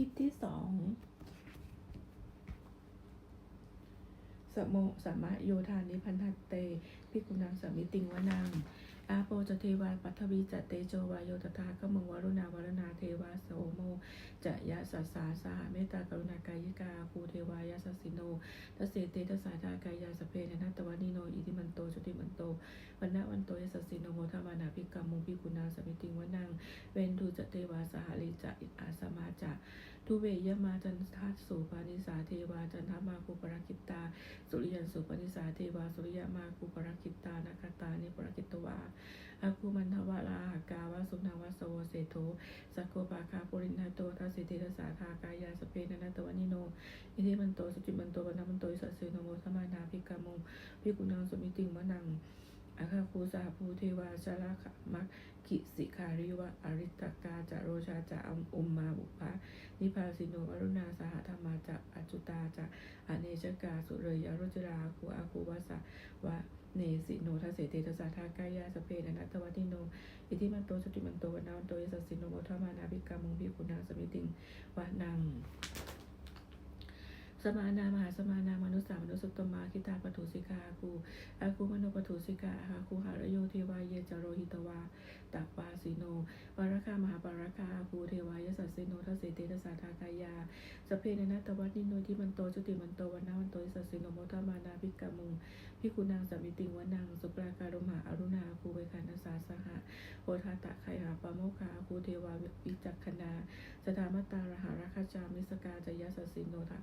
ลิปที่สองสมโมสัมมะโยธานิพันธเตพิกุณังสามิติงวนัง อาโปจเทวาปัทวีจเตโจวายโยตถาก็มังวรุณาวรณาเทวาโสโมจะยะสัสสาสหเมตตากรุณากายิกาภูเทวายาสัสสิโนทัสเสเตทสาทากายาสเพนนัตวานิโนอิทิมันโตจุติมันโตวันนะวันโตยสัสสิโนโมทวานาภิกรรมมุงพิกุณาสมิติงวนังเวนทูจะเทวาสหลิจะอิอาสมาจะทุเวยมาจันทัสสุปานิสาเทวาจันทมาคุปรคิตตา สุริยันสุปานิสาเทวาสุริยมาคุปรคิตตานาคตานิปรคิตตวาอาคุมันทวาลาหากาวาสุนังวาสโวเสโทสักโกปาคาปุรินทโตทัสสิเทสาทากายาสเปนันตวานิโนอิทิมันโตสุจิมันโตวันามันโตอิสัสเสโนโมทมานาภิกามุภิกุณังสุมิติงมะนัง อาคาคูสาภูเทวาชาลาขมักขิสิคาริวะอริตกาจะโรชาจะอัมอุมมาบุพะนิพาสิโนวรุณาสหธรรมาจะอจุตาจะอเนชกาสุเรยรุจราคูอาคูวาสะวะเนสิโนทัสเสเตทัสสาทากายาสเพนนัตวัติโน อิทิมันโตสติมันโตวันนาวันโตยสัสสิโนโมทมานาภิกามุงพิกุณาสมิติงวะนัง สมานามหาสมานามนุสสามนุสตตมาคิตาปทุสิกาคูอาคูมโนปทุสิกาอาคูหารโยเทวายเยจโรหิตวาตักปาสิโนวารคามหาปารคาอาคูเทวายสัสสิโนทัสเสเตทัสสาทากายาสเพนนัตวัตนิโนที่มันโตจุติมันโตวันนาวันโตสัสสิโนโมทมานาภิกามุงพิกุนางสามิติงวนังสุปราการมหาอรุณาคูเวคันาสาสหะโพธาตะไคหาปะโมคาคูเทวาวิจักขณาสถามตตารหาราคาจามิสกาจยสัสสิโนทะ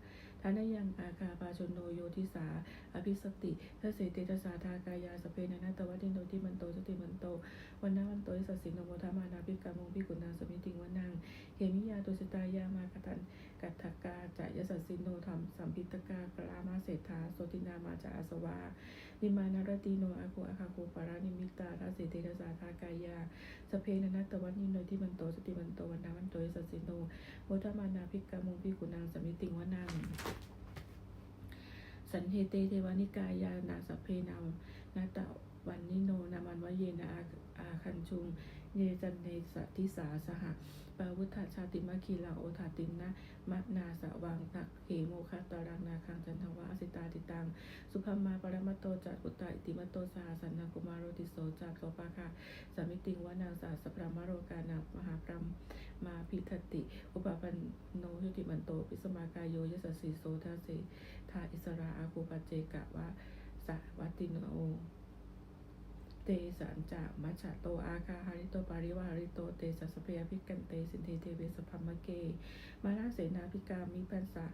ทานยังอาคาปาชนโนโยทิสา อภิสติทัสเสติทัสาทากายาสเพนะนาตวัตินโนทิมันโตสติมันโต วันนาวันโตสัสสิโนโมทามานาภิกามงพิกุณาสมิติงวันนางเฮมิยาตุสตายามากตันกัตถกาจะยสัสสิโนธรรมสัมพิตกากรามาเศรษฐาโสตินามาจาอาสวานิมานารติโนอาคูอาคาคูปารานิมิตาทัสเสติทัสสาทากายา สพเพนะนาตะวันยินโนที่มันโตสติมันโตวันนาวันโตยสัสสิโนโมทามานาภิกามงพิกุนางสมิติงวันนางสันเทเตเทวานิกายานาสพเพนามนาตะวันนิโนนามันวะเยนอาอาคันชุง เยจันเนสทิสาสหะปาวุธาชาติมาคีลาโอทาตินนะมะนาสวังตักเขโมคาตารังนาคังจันทวะอสิตาติตัง สุภามาปรมัตโตจักอุตตะอิติมัตโตสหสันนังกุมารโรติโสจักโสปาคาสามิติงวานางสาสพรามโรกานามหาพรหมมาพิทติ อุปปันโนยุติมันโตปิสมากายโยยสสสีโสทาเสทาอิสราอาคูปเจกะวะสวัติโน เตสันจะมัชฌะโตอาคาหาริโตปาริวาริโตเตสัสสเพยพิกันเตสินเทเทเวสพัมมะเก มานาเสนาพิกามิปันสะ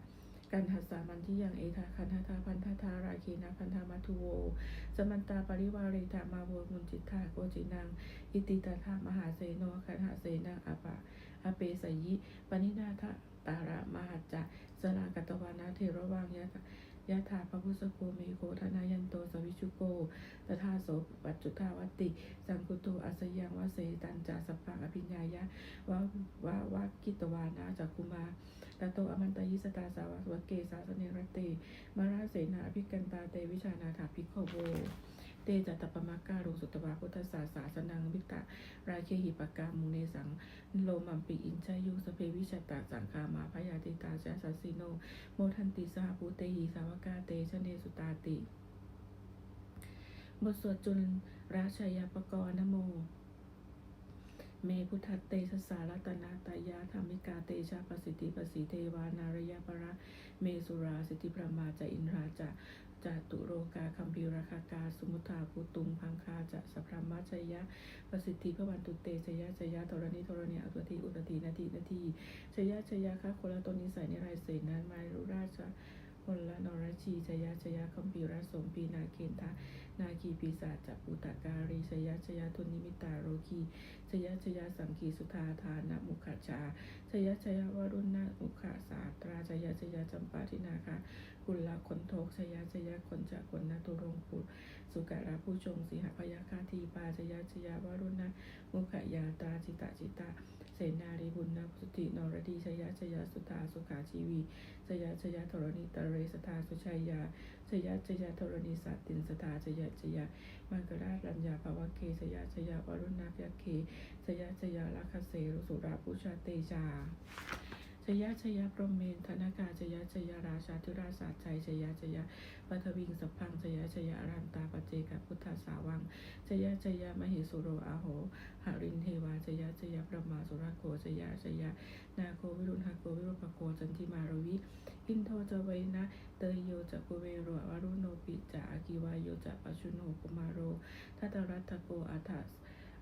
กันหัสสามันที่ยังเอทาคันธาทาพันธาทาราคีนาพันธามัทุโวสมันตาปริวาริธามาโวมุนจิตธาโกจินัง อิติตาธามหาเสโนคันหาเสนังอปะอเปสยิปนินาทะตาระมหัจจะสลากตวานาเทระวังยะ ยะถาพระพุทธโกเมโกธนายันโตสวิชุโกตถาโสปัจจุทาวติ สังคุโตอัสยังวะเสตันจาสัพพังอภิญญายะวะวะวะกิตวานาจักคุมาตโตอมันตยิสตาสาวะวะเกสาสเนรเต มาราเสนาอภิกันตาเตวิชานาถาภิกขโว เตจัตตปมักการุสุตวาพุทธศาสาสนังวิตะ ราเคหิปกามุเนสังโลมัมปิอินชายุสเพวิชตตาสังคามาพยาติตาจาสัสสิโน โมทันติสหภูเตหิสาวกาเตชะเนสุตาติ บทสวดจุลราชยปกรณ์นโม เมพุทธเตสสสารัตนาตายาธรรมิกาเตชะประสิทธิประสิเทวานารยประเมสุราสิทธิพระมาจะอินราจะจตุโรกาคัมภีราคากา สมุทาภูตุงพังคาจะสัพพรมาจยะประสิทธิพระวันตุเตชยะชยะธรณีธรณีอัตุทีอุตตินาทีนาทีชยะชยะคะคนละตนนิสัยในไรเสนานไมรุราชค นละนรชีชยะชยะคัมภีรสมปีนาเคนทานาคีปีศาจจัปุตาการีชยะชยะทุนิมิตาโรคีชยะชยะสังคีสุธาทานะมุขชาชยะชยะวรุณนะมุขสาตราชยะชยะจำปาทินาคะกุลละคนโทกชยะชยะคนจะคนนะตุรงปุสุการะผู้ชงสิหพยาคาทีปาชยะชยะวรุณนะมุขยาตาจิตาจิตา เสนาริบุญนาสุตินรดีชยะชยะสุตาสุขาชีวีชยะชยะธรณีตะเรสตาสุชัยยาชยะชยะธรณีสัตตินสตาชยะชยะมังกราชรัญญาภาวะเคชยะชยะวรุณาภยเคชยะชยะลัคเสรุสุราปุชาเตจา ชยะชยะพรหมเมนธนากาชยะชยะราชาธุราศาชัยชยะชยะปัทวิงสัพพังชยะชยะรันตาปเจกพุทธสาวังชยะชยะมหิสุโรอาโหหรินเทวาชยะชยะพระมาสุรโกชยะชยะนาโควิรุณหโกวิรุปโกจันทิมารวิอินโทจะเวนะเตยโยจะกุเวโรวรุโนปิจะอากิวายโยจะปัชุโนกุมารโรทัตรัตโกอัฏฐ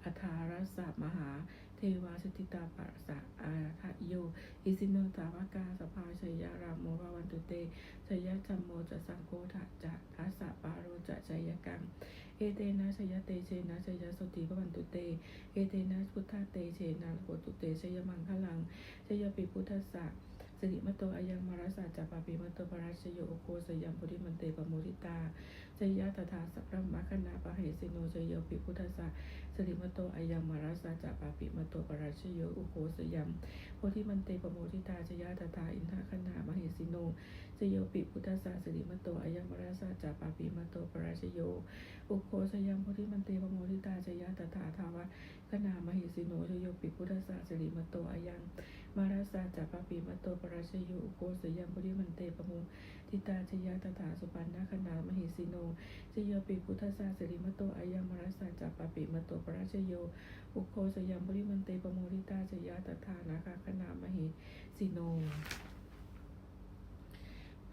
อัฏฐารสะมหา เทวาสติตาปัสสะอาคาโย อิสิโนตาวกาสภาชยารามโมภวันตุเตชยจัมโมจะสังโฆทะจะทัสสะปาโรจะชยกังเอเตนะชยเตเชนะชยสติภวันตุเต เอเตนะพุทธเตเชนะโหตุเตชยมังคลังชยปิพุทธสะสิริมโตอายังมารัสสะจัปปาปิมโตปราชโยโอโคสยัมพุทธิมันเตปะโมทิตาชยะตถาสัพพมะคณาปะเหสิโนชยปิพุทธสะ ริมโตอายังมารัสาจาปปาปิมโตปราชโยอุโคสยัมโพธิมันเตปโมทิตาชยาตถาอินทคณามหิสิโนชโยปิพุทธสสะสิริมโตอายังมาราสาจาปาปิมโตปราชโยอุโคสยัมโพธิมันเตปโมทิตาชยาตถาทาวะ คณามหิสิโนชโยปิพุทธสสะสิริมโตอายังมาราสาจาปปิมโตปราชโยอุโคสยังโพธิมันเตปะโมทิตาชยาตถาสุปันนาคณามหิสิโนชโยปิพุทธสสะสิริมโตอายังมาราสาจาปปิมโตปราชโยอุโคสยามบริมันเตปโมริตาจยาตถานาคาคณามหิสิโน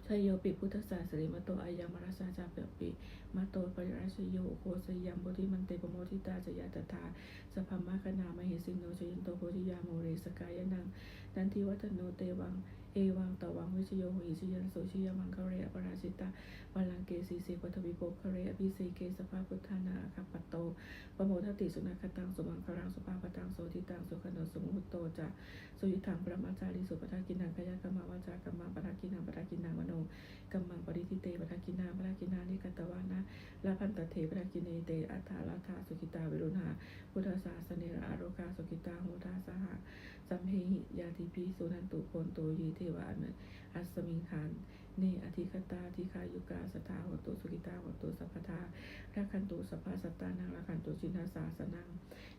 ทยโยปิพุทธศาสริมโตอายามราชาจาเปปิมาโตปริราชโยโคสยามโพธิมันเตปโมทิตาจยาตถาสพมะคณามหิสิโนชยันโตโพธิยาโมเรสกายนังนันทิวัฒโนเตวัง เอวังตวังวิชโยหิชยันโสชยมังคะเรอปราชิตาวัลังเกสีเสปัทวิโปคะเรอภิเศเกสภาพุทธานาคัปปตโตปโมทติสุนัขตังสุมังคลังสุภาปตังโสทิตังสุขโนสุมุตโตจะสุยิทังปรมาจาริสุปทากินังกายกรรมวาจากรรมปทากินังปทากินังมโนกัมมังปริทิเตปทากินังปทากินานิกตวานะลาพันตเถปทากิเนเตอัฏฐาลาธาสุกิตาวิรุณหาพุทธศาสเนระอาโรกาสุกิตาโหท สหะสัมเพหิยาติพีสุนันตุโพนโตยีเทวานะอัสมิงคานเนอธิคตาธิคายุกาสตาหตุสุกิตาหตุสัพพทาราคันตุสภาสตานังราคันตุชินาสาสนัง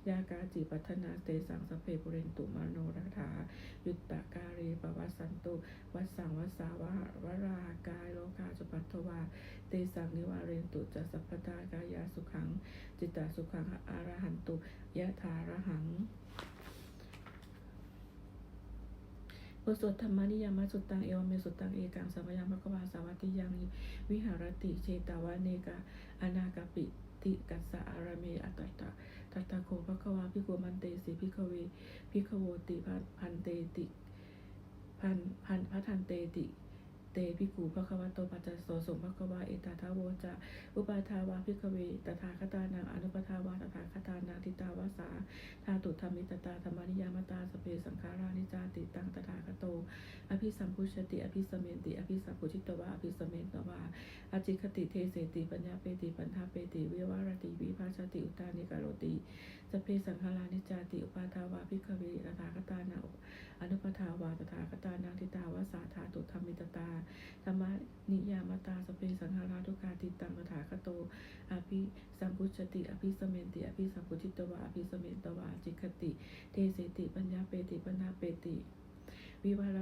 ยากาจิปัฒนาเตสังสเพปุเรนตุมาโนรัฐายุตตะการีปวัสสันตุ วัสสังวัสสาวะวรากายโลกาจุปัตถวา เตสังนิวาเรนตุจัสัพพตากายาสุขัง จิตตสุขังอารหันตุยะถารหัง บทสวดธรรมนิยามสุตตังเอวเมสุตตังเอกังสัมยังพระกวาสาวัติยังวิหารติเชตาวาเนกาอนาคาปิติกัสสะอารเมอัตตตะตัตตะโคภควาพิโกมันเตสิพิกเวพิกโวติพันเตติพันพันพัทันเตติเตพิกูภควโตปัจจโสสมภควาเอตาทาโวจะอุปาทาวาพิกเวตถาคตานังอนุป ภิสัมพุชติ อภิสมเมนติ อภิสัมพุชิตวะ อภิสมเมนตวะอจิคติเทเสติปัญญาเปติปัญธาเปติวิวารติวิภาชติอุตานิกาโรติสเพสังฆานิจาติอุปาทาวาพิกเวตถาคตานาอนุปทาวาตถาคตานาทิตาวาสาธาตุธรรมิตตาธรรมะยามตาสพเพสังขาราทุกขาติตังตถาคโต อภิสัมพุชติ อภิสมเมนติ อภิสัมพุชิตวะอภิสมเมนตวะจิคติ เทเสติปัญญาเปติปัญญาเปติ วิวาร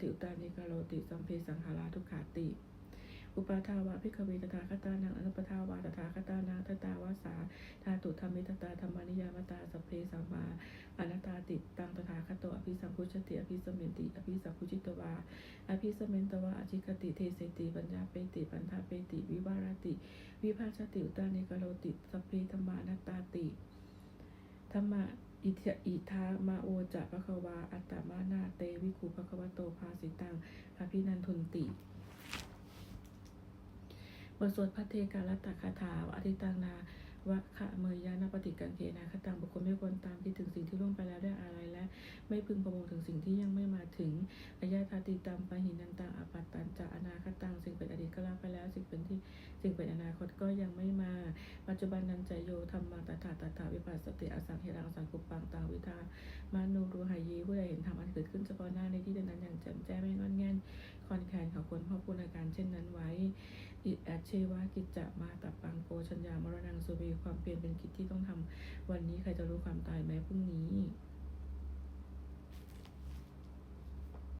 ติวิภาชติอุตานิกาโรติสัมเพสังขาราทุกขาติ อุปาทาวะพิกเวตถาคตานังอนุปทาวาตถาคตานังทตาวาสาธาตุธรรมิตตาธรรมานิยามตาสพเพสัมมาอนัตตาติตังตถาคโตอภิสัมพุชติอภิสมเมนติอภิสัมพุจิตวาอภิสมเมนตวะอจิกติเทเสติปัญญาเปติปัญญาเปติ วิวารติ วิภาชติอุตานิกาโรติสพเพธรรมานัตตาติธรรมะ อิทอิทามาโอจะพะควา อัตตมานาเตวิคูภควโตภาสิตังอภินันทุนติบทสวดพระเทกาลตคาถาอธิตังนา วะคะเมยยานาปฏิกังเกนาคตังบุคคลไม่ควรตามคิดถึงสิ่งที่ล่วงไปแล้วได้อะไรและ ไม่พึงประมงถึงสิ่งที่ยังไม่มาถึงอายาทาติตัมปะหินันตังอปัตตันจะอนาคตังสิ่งเป็นอดีตก็ล้วไปแล้ว สิ่งเป็นที่สิ่งเป็นอนาคตก็ยังไม่มา ปัจจุบันนันใจโยธรรมังตถาตถาวิปัสสติอสังเฮรังสังกุปปังตังวิทามานุรูหายีผู้ใดเห็นธรรมอันเกิดขึ้นเฉพาะหน้าในที่นั้นอย่างแจ่มแจ้งไม่งอนแง่นคอนแคนเขาควรพ่อพูดอาการเช่นนั้นไว้ อิแอดเชวากิจจะมาตับปังโกชัญญามรณังสุเีความเปลี่ยนเป็นกิจที่ต้องทำวันนี้ใครจะรู้ความตายแม้พรุ่งนี้